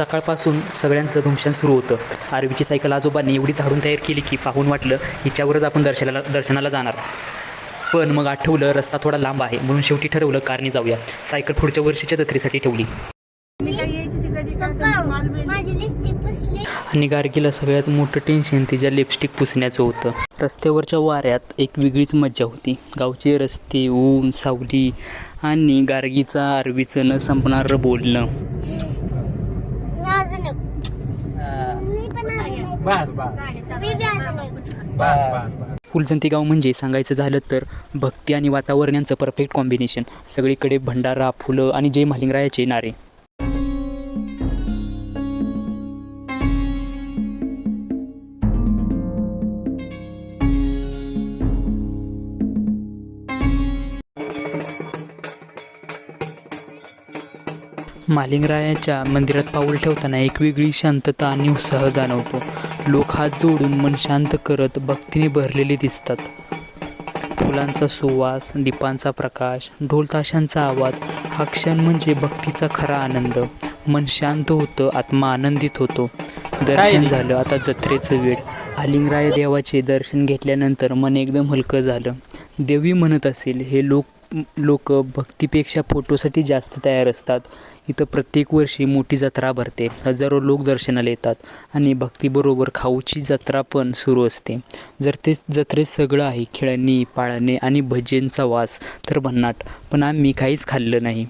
सकाळपासून सगळ्यांचं धुमशान सुरू होतं. आरवीची सायकल आजोबांनी एवढी झाडून तयार केली की पाहून वाटलं हिच्यावरच आपण दर्शनाला दर्शनाला जाणार. पण मग आठवलं रस्ता थोडा लांब आहे म्हणून शेवटी ठरवलं कारने जाऊया. सायकल पुढच्या वर्षीच्या जत्रेसाठी ठेवली. मी काय यायची ती कधी? काय त्यांची मालवेल? माझी लिपस्टिक पुसली. आणि गार्गीला सगळ्यात मोठं टेन्शन तिच्या लिपस्टिक पुसण्याचं होतं. रस्त्यावरच्या वाऱ्यात एक वेगळीच मज्जा होती. गावचे रस्ते ऊन सावली आणि गार्गीचा आरवीचं न संपणारं बोलणं अजून एक. मी पण अजून एक. बस बस. मी बस बस. फुलजंती गाव म्हणजे सांगायचं झालं तर भक्ती आणि वातावरण यांचं परफेक्ट कॉम्बिनेशन सगळीकडे भंडारा फुलं आणि जय महालिंगरायाचे नारे. मालिंगरायाच्या मंदिरात पाऊल ठेवताना एक वेगळी शांतता आणि उत्साह जाणवतो. लोक हात जोडून मन शांत करत भक्तीने भरलेले दिसतात. फुलांचा सुवास दीपांचा प्रकाश ढोल ताशांचा आवाज हा क्षण म्हणजे भक्तीचा खरा आनंद. मन शांत होतं आत्मा आनंदित होतो. दर्शन झालं आता जत्रेचं वेळ. आलिंगराय देवाचे दर्शन घेतल्यानंतर मन एकदम हलकं झालं. देवी म्हणत असेल हे लोक लोक भक्तीपेक्षा फोटोसाठी जास्त तयार असतात. इथं प्रत्येक वर्षी मोठी जत्रा भरते. हजारो लोक दर्शनाला येतात आणि भक्तीबरोबर खाऊची जत्रा पण सुरू असते. जर ते जत्रेत सगळं आहे खेळणी पाळणे आणि भजनचा वास तर भन्नाट. पण आम्ही काहीच खाल्लं नाही.